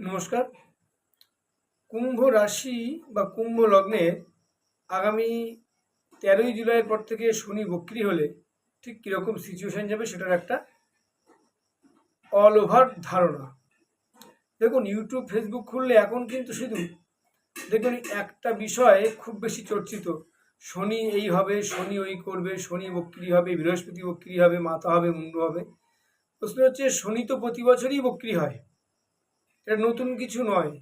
নমস্কার। কুম্ভ রাশি বা কুম্ভ লগ্নের আগামী তেরোই জুলাইয়ের পর থেকে শনি বক্রি হলে ঠিক কীরকম সিচুয়েশন যাবে সেটার একটা অল ওভার ধারণা। দেখুন ইউটিউব ফেসবুক খুললে এখন কিন্তু শুধু দেখুন, একটা বিষয় খুব বেশি চর্চিত। শনি এই হবে, শনি ওই করবে, শনি বক্রি হবে, বৃহস্পতি বক্রি হবে মাথা হবে, মুন্ডু হবে। প্রশ্ন হচ্ছে, শনি তো প্রতি বছরই বক্রি হয়। এটা নতুন কিছু নয়।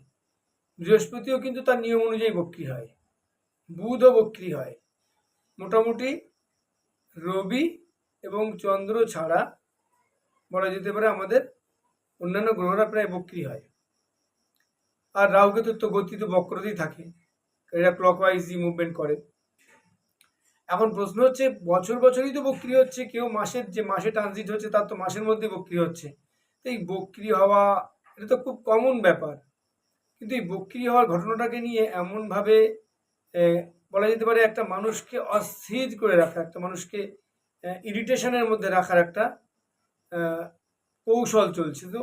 বৃহস্পতিও কিন্তু তার নিয়ম অনুযায়ী বক্রি হয়। বুধও বক্রি হয়। মোটামুটি রবি এবং চন্দ্র ছাড়া বলা যেতে পারে আমাদের অন্যান্য গ্রহরা প্রায় বক্রি হয়। আর রাহুকেতুর তো গতি তো বক্রতেই থাকে। এরা ক্লকওয়াইজই মুভমেন্ট করে। এখন প্রশ্ন হচ্ছে, বছর বছরই তো বক্রি হচ্ছে, কেউ মাসের যে মাসে ট্রানজিট হচ্ছে, তার তো মাসের মধ্যে বক্রি হচ্ছে। এই বক্রি হওয়া এটা তো খুব কমন ব্যাপার। কিন্তু এই বক্রি হওয়ার ঘটনাটাকে নিয়ে এমনভাবে বলা যেতে পারে একটা মানুষকে অস্থির করে রাখা, একটা মানুষকে ইরিটেশনের মধ্যে রাখার একটা কৌশল চলছে। তো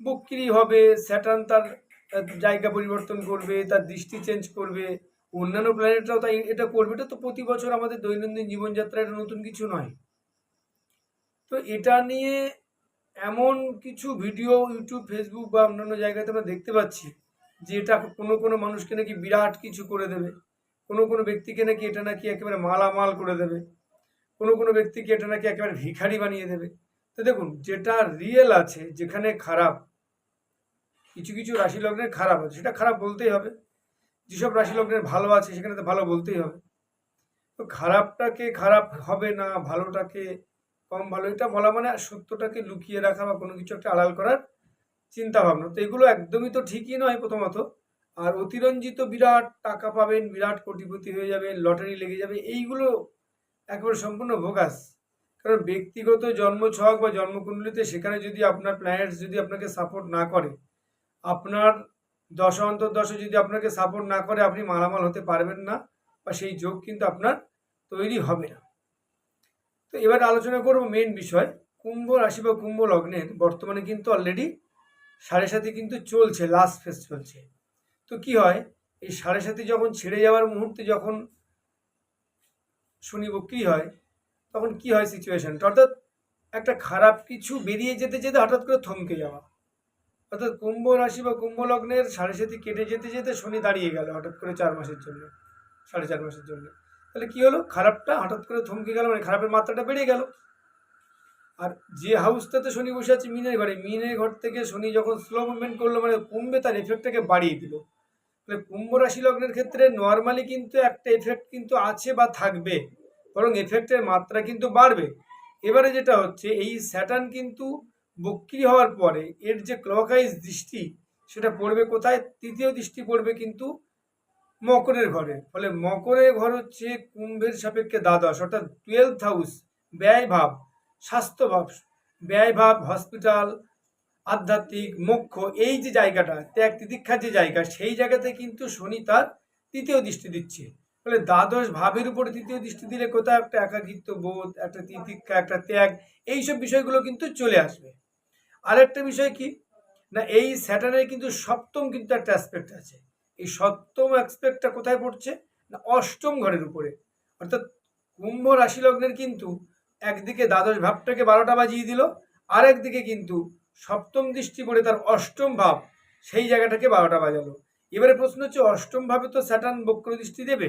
বক্রি হবে, স্যাটার্ন তার জায়গা পরিবর্তন করবে, তার দৃষ্টি চেঞ্জ করবে, অন্যান্য প্ল্যানেটরাও তাই, এটা করবে। এটা তো প্রতি বছর আমাদের দৈনন্দিন জীবনযাত্রা এটা নতুন কিছু নয়। তো এটা নিয়ে এমন কিছু ভিডিও ইউটিউব ফেসবুক বা অন্যান্য জায়গাতে আমরা দেখতে পাচ্ছি যে এটা কোনো কোনো মানুষকে নাকি বিরাট কিছু করে দেবে। কোনো কোনো ব্যক্তিকে নাকি এটা নাকি একেবারে মালামাল করে দেবে। কোনো কোনো ব্যক্তিকে এটা নাকি একেবারে ভিখারি বানিয়ে দেবে। তো দেখুন, যেটা রিয়েল আছে, যেখানে খারাপ, কিছু কিছু রাশি লগ্নের খারাপ আছে, সেটা খারাপ বলতেই হবে। যেসব রাশি লগ্নের ভালো আছে, সেখানে তো ভালো বলতেই হবে। তো খারাপটাকে খারাপ হবে না, ভালোটাকে কম ভালো। এটা বলা মানে সত্যটাকে লুকিয়ে রাখা বা কোনো কিছু একটা আড়াল করার চিন্তা ভাবনা তো এগুলো একদমই তো ঠিকই নয় প্রথমত। আর অতিরঞ্জিত বিরাট টাকা পাবেন, বিরাট কোটিপতি হয়ে যাবেন, লটারি লেগে যাবে, এইগুলো একেবারে সম্পূর্ণ ভোগাস। কারণ ব্যক্তিগত জন্ম ছক বা জন্মকুণ্ডলিতে সেখানে যদি আপনার প্ল্যানেটস যদি আপনাকে সাপোর্ট না করে, আপনার দশ অন্তর্দশে যদি আপনাকে সাপোর্ট না করে, আপনি মালামাল হতে পারবেন না বা সেই যোগ কিন্তু আপনার তৈরি হবে না। তো এবার আলোচনা করব মেন বিষয়। কুম্ভ রাশি বা কুম্ভ লগ্নের বর্তমানে কিন্তু অলরেডি সাড়ে সাথে কিন্তু চলছে লাস্ট ফেস চলছে। তো কি হয়, এই সাড়ে সাথে যখন ছেড়ে যাওয়ার মুহূর্তে যখন শনি বক্রি হয়, তখন কি হয় সিচুয়েশনটা অর্থাৎ একটা খারাপ কিছু বেরিয়ে যেতে যেতে হঠাৎ করে থমকে যাওয়া। অর্থাৎ কুম্ভ রাশি বা কুম্ভ লগ্নের সাড়ে সাথে কেটে যেতে যেতে শনি দাঁড়িয়ে গেল হঠাৎ করে চার মাসের জন্য, সাড়ে চার মাসের জন্য। তাহলে কি হলো? খারাপটা হঠাৎ করে থমকে গেল মানে খারাপের মাত্রাটা বেড়ে গেল। আর যে হাউসটাতে শনি বসে আছে, মিনের ঘরে, মিনের ঘর থেকে শনি যখন স্লো মুভমেন্ট করল মানে কুম্ভে তার এফেক্টটাকে বাড়িয়ে দিল। তাহলে কুম্ভ রাশি লগ্নের ক্ষেত্রে নর্মালি কিন্তু একটা এফেক্ট কিন্তু আছে বা থাকবে, বরং এফেক্টের মাত্রা কিন্তু বাড়বে। এবারে যেটা হচ্ছে, এই স্যাটার্ন কিন্তু বক্রি হওয়ার পরে এর যে ক্লকাইজ দৃষ্টি, সেটা পড়বে কোথায়? তৃতীয় দৃষ্টি পড়বে কিন্তু মকরের ঘরে। ফলে মকরের ঘর হচ্ছে কুম্ভের সাপেক্ষে দ্বাদশ, অর্থাৎ টুয়েলভ হাউস ব্যয় ভাব, স্বাস্থ্য ভাব, ব্যয় ভাব হসপিটাল আধ্যাত্মিক, মোক্ষ, এই যে জায়গাটা, ত্যাগ তিতিক্ষার যে জায়গা, সেই জায়গাতে কিন্তু শনি তার তৃতীয় দৃষ্টি দিচ্ছে। ফলে দ্বাদশ ভাবের উপরে তৃতীয় দৃষ্টি দিলে কোথাও একটা একাকিত্ব বোধ, একটা তিতিক্ষা, একটা ত্যাগ, এইসব বিষয়গুলো কিন্তু চলে আসবে। আরেকটা বিষয় কি? না, এই স্যাটার্নের কিন্তু সপ্তম কিন্তু একটা অ্যাসপেক্ট আছে। এই সপ্তম অ্যাসপেক্টটা কোথায় পড়ছে? না, অষ্টম ঘরের উপরে। অর্থাৎ কুম্ভ রাশি লগ্নের কিন্তু একদিকে দ্বাদশ ভাবটাকে বারোটা বাজিয়ে দিল আর একদিকে কিন্তু সপ্তম দৃষ্টি পড়ে তার অষ্টম ভাব, সেই জায়গাটাকে বারোটা বাজালো। এবারে প্রশ্ন হচ্ছে, অষ্টম ভাবে তো স্যাটার্ন বক্র দৃষ্টি দেবে?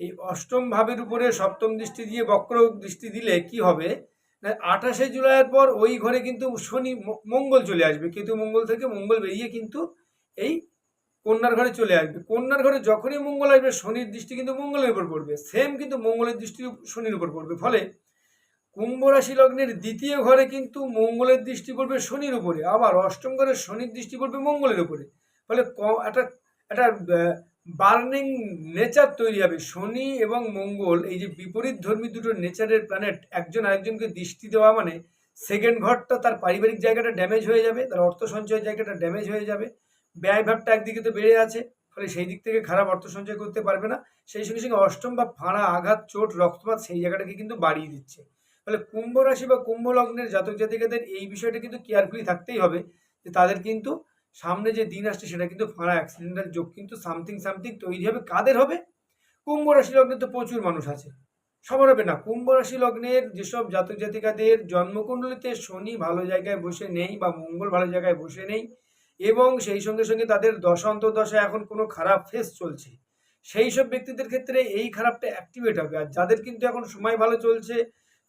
এই অষ্টম ভাবের উপরে সপ্তম দৃষ্টি দিয়ে বক্র দৃষ্টি দিলে কি হবে? না, আঠাশে জুলাইয়ের পর ওই ঘরে কিন্তু শনি, মঙ্গল চলে আসবে। কিন্তু মঙ্গল থেকে মঙ্গল বেরিয়ে কিন্তু এই কন্যার ঘরে চলে আসবে। কন্যার ঘরে যখনই মঙ্গল আসবে, শনির দৃষ্টি কিন্তু মঙ্গলের উপর পড়বে। সেম কিন্তু মঙ্গলের দৃষ্টি শনির উপর পড়বে। ফলে কুম্ভ রাশি লগ্নের দ্বিতীয় ঘরে কিন্তু মঙ্গলের দৃষ্টি পড়বে শনির উপরে। আবার অষ্টম ঘরে শনির দৃষ্টি পড়বে মঙ্গলের উপরে। ফলে একটা একটা বার্নিং নেচার তৈরি হবে। শনি এবং মঙ্গল, এই যে বিপরীত ধর্মী দুটো নেচারের প্ল্যানেট একজন আরেকজনকে দৃষ্টি দেওয়া মানে সেকেন্ড ঘরটা তার পারিবারিক জায়গাটা ড্যামেজ হয়ে যাবে, তার অর্থ সঞ্চয়ের জায়গাটা ড্যামেজ হয়ে যাবে। ব্যয় ভাবটা একদিকে তো বেড়ে আছে ফলে সেই দিক থেকে খারাপ অর্থ সঞ্চয় করতে পারবে না। সেই সঙ্গে সঙ্গে অষ্টম বা ফাঁড়া আঘাত, চোট, রক্তপাত সেই জায়গাটাকে কিন্তু বাড়িয়ে দিচ্ছে। ফলে কুম্ভ রাশি বা কুম্ভ লগ্নের জাতক জাতিকাদের এই বিষয়টা কিন্তু কেয়ারফুলি থাকতেই হবে যে তাদের কিন্তু সামনে যে দিন আসছে সেটা কিন্তু ফাঁড়া অ্যাক্সিডেন্টাল যোগ কিন্তু সামথিং সামথিং তৈরি হবে। কাদের হবে? কুম্ভ রাশি লগ্নে তো প্রচুর মানুষ আছে। সবার হবে না। কুম্ভ রাশি লগ্নের যেসব জাতক জাতিকাদের জন্মকুণ্ডলিতে শনি ভালো জায়গায় বসে নেই বা মঙ্গল ভালো জায়গায় বসে নেই এবং সেই সঙ্গে সঙ্গে তাদের দশা এখন কোনো খারাপ ফেস চলছে। সেই সব ব্যক্তিদের ক্ষেত্রে এই খারাপটা অ্যাক্টিভেট হবে। আর যাদের কিন্তু এখন সময় ভালো চলছে,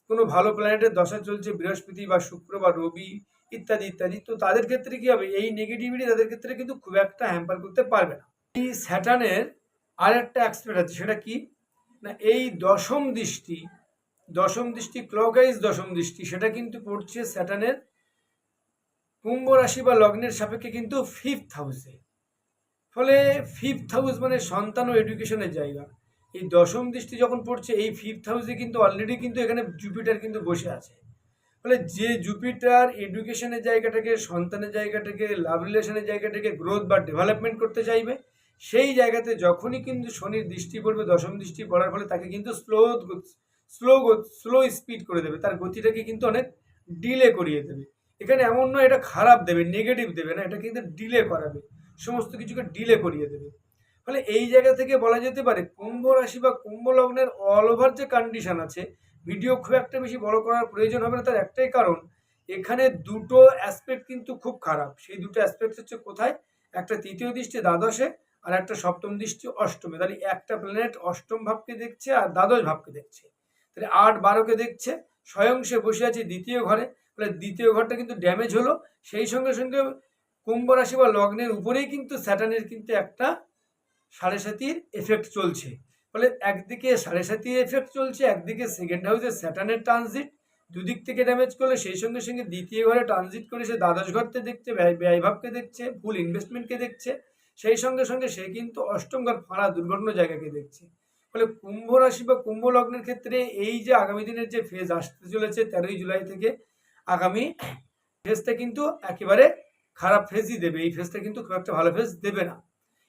কোনো ভালো প্ল্যানেটের দশা চলছে, বৃহস্পতি বা শুক্র বা রবি ইত্যাদি ইত্যাদি, তো তাদের ক্ষেত্রে কি হবে? এই নেগেটিভিটি তাদের ক্ষেত্রে কিন্তু খুব একটা হ্যাম্পার করতে পারবে না। এই স্যাটানের আর একটা অ্যাক্সপেক্ট আছে, সেটা কি? না, এই দশম দৃষ্টি দশম দৃষ্টি ক্লকাইজ দশম দৃষ্টি, সেটা কিন্তু পড়ছে স্যাটার্নের কুম্ভ রাশি বা লগ্নের সাপেক্ষে কিন্তু ফিফথ হাউসে ফলে ফিফথ হাউস মানে সন্তান ও এডুকেশনের জায়গা। এই দশম দৃষ্টি যখন পড়ছে, এই ফিফথ হাউসে কিন্তু অলরেডি কিন্তু এখানে জুপিটার কিন্তু বসে আছে। ফলে যে জুপিটার এডুকেশনের জায়গাটাকে, সন্তানের জায়গাটাকে লাভ রিলেশনের জায়গাটাকে গ্রোথ বা ডেভেলপমেন্ট করতে চাইবে, সেই জায়গাতে যখনই কিন্তু শনির দৃষ্টি পড়বে, দশম দৃষ্টি পড়ার ফলে তাকে কিন্তু স্লো স্লো স্লো স্পিড করে দেবে। তার গতিটাকে কিন্তু অনেক ডিলে করিয়ে দেবে। এখানে এমন নয়, এটা খারাপ দেবে নেগেটিভ দেবে না, এটা কিন্তু ডিলে করাবে, সমস্ত কিছুকে ডিলে করিয়ে দেবে। ফলে এই জায়গা থেকে বলা যেতে পারে, কুম্ভ রাশি বা কুম্ভ লগ্নের অল ওভার যে কন্ডিশন আছে ভিডিও খুব একটা বেশি বড় করার প্রয়োজন হবে না, তার একটাই কারণ, এখানে দুটো অ্যাসপেক্ট কিন্তু খুব খারাপ। সেই দুটো অ্যাসপেক্ট হচ্ছে কোথায়? একটা তৃতীয় দৃষ্টি দ্বাদশে, আর একটা সপ্তম দৃষ্টি অষ্টমে। তাহলে একটা প্ল্যানেট অষ্টম ভাবকে দেখছে আর দ্বাদশ ভাবকে দেখছে। তাহলে আট বারোকে দেখছে, স্বয়ং সে বসে আছে দ্বিতীয় ঘরে তাহলে দ্বিতীয় ঘরটা কিন্তু ড্যামেজ হলো। সেই সঙ্গে সঙ্গে কুম্ভ রাশি বা লগ্নের উপরেই কিন্তু স্যাটানের কিন্তু একটা সাড়ে সাতির এফেক্ট চলছে। ফলে একদিকে সাড়ে সাতির এফেক্ট চলছে, একদিকে সেকেন্ড হাউসে স্যাটানের ট্রানজিট দুদিক থেকে ড্যামেজ করলে। সেই সঙ্গে সঙ্গে দ্বিতীয় ঘরে ট্রানজিট করে সে দ্বাদশ ঘরতে দেখছে, ব্যয় ব্যয়ভাবকে দেখছে ফুল ইনভেস্টমেন্টকে দেখছে। সেই সঙ্গে সঙ্গে সে কিন্তু অষ্টম ঘর ফাঁড়া দুর্ঘটনা জায়গাকে দেখছে। ফলে কুম্ভ রাশি বা কুম্ভ লগ্নের ক্ষেত্রে এই যে আগামী দিনের যে ফেজ আসতে চলেছে তেরোই জুলাই থেকে আগামী ফেজটা কিন্তু একেবারে খারাপ ফেজই দেবে। এই ফেজটা কিন্তু খুব একটা ভালো ফেজ দেবে না।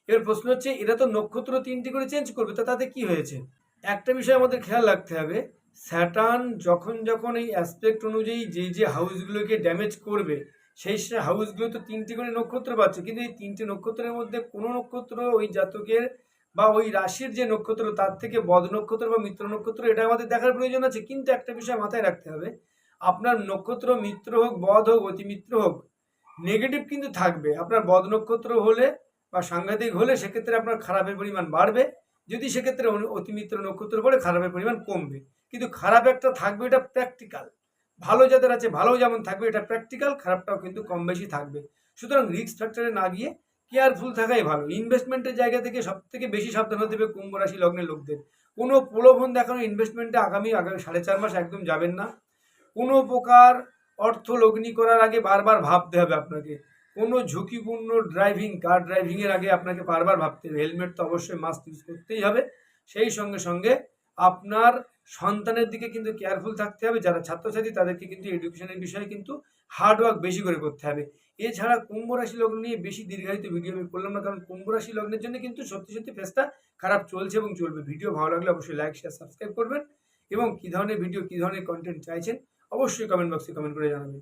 এবার প্রশ্ন হচ্ছে, এরা তো নক্ষত্র তিনটি করে চেঞ্জ করবে, তা তাতে কি হয়েছে? একটা বিষয় আমাদের খেয়াল রাখতে হবে স্যাটার্ন যখন যখন এই অ্যাসপেক্ট অনুযায়ী যে যে হাউসগুলোকে ড্যামেজ করবে, সেই সে হাউসগুলো তো তিনটি করে নক্ষত্র পাচ্ছে, কিন্তু এই তিনটি নক্ষত্রের মধ্যে কোনো নক্ষত্র ওই জাতকের বা ওই রাশির যে নক্ষত্র, তার থেকে বদ নক্ষত্র বা মিত্র নক্ষত্র, এটা আমাদের দেখার প্রয়োজন আছে। কিন্তু একটা বিষয় মাথায় রাখতে হবে আপনার নক্ষত্র মিত্র হোক, বধ হোক, অতিমিত্র হোক নেগেটিভ কিন্তু থাকবে। আপনার বদ নক্ষত্র হলে বা সাংঘাতিক হলে সেক্ষেত্রে আপনার খারাপের পরিমাণ বাড়বে। যদি সেক্ষেত্রে অতিমিত্র নক্ষত্র পড়ে, খারাপের পরিমাণ কমবে। কিন্তু খারাপ একটা থাকবে, এটা প্র্যাকটিক্যাল ভালো যাদের আছে ভালো যেমন থাকবে, এটা প্র্যাকটিক্যাল খারাপটাও কিন্তু কম বেশি থাকবে। সুতরাং রিস্ক ফ্যাক্টরে না গিয়ে কেয়ারফুল থাকাই ভালো। ইনভেস্টমেন্টের জায়গা থেকে সব থেকে বেশি সাবধান হতে হবে কুম্ভ রাশি লগ্নের লোকদের। কোনো প্রলোভন দেখানো ইনভেস্টমেন্টে আগামী আগামী সাড়ে চার মাস একদম যাবেন না। কোনো প্রকার অর্থ লগ্নি করার আগে বারবার ভাবতে হবে আপনাকে। কোনো ঝুঁকিপূর্ণ ড্রাইভিং কার ড্রাইভিংয়ের আগে আপনাকে বারবার ভাবতে হবে। হেলমেট তো অবশ্যই মাস্ক ইউজ করতেই হবে। সেই সঙ্গে সঙ্গে আপনার সন্তানের দিকে কিন্তু কেয়ারফুল থাকতে হবে। যারা ছাত্রছাত্রী, তাদেরকে কিন্তু এডুকেশনের বিষয়ে কিন্তু হার্ডওয়ার্ক বেশি করে করতে হবে। এছাড়া কুম্ভ রাশি লগ্ন নিয়ে বেশি দীর্ঘায়িত ভিডিও আমি করলাম না। কারণ কুম্ভ রাশি লগ্নের জন্য কিন্তু সত্যি সত্যি ফেসটা খারাপ চলছে এবং চলবে। ভিডিও ভালো লাগলে অবশ্যই লাইক শেয়ার সাবস্ক্রাইব করবেন। এবং কী ধরনের ভিডিও কী ধরনের কন্টেন্ট চাইছেন অবশ্যই কমেন্ট বক্সে কমেন্ট করে জানাবেন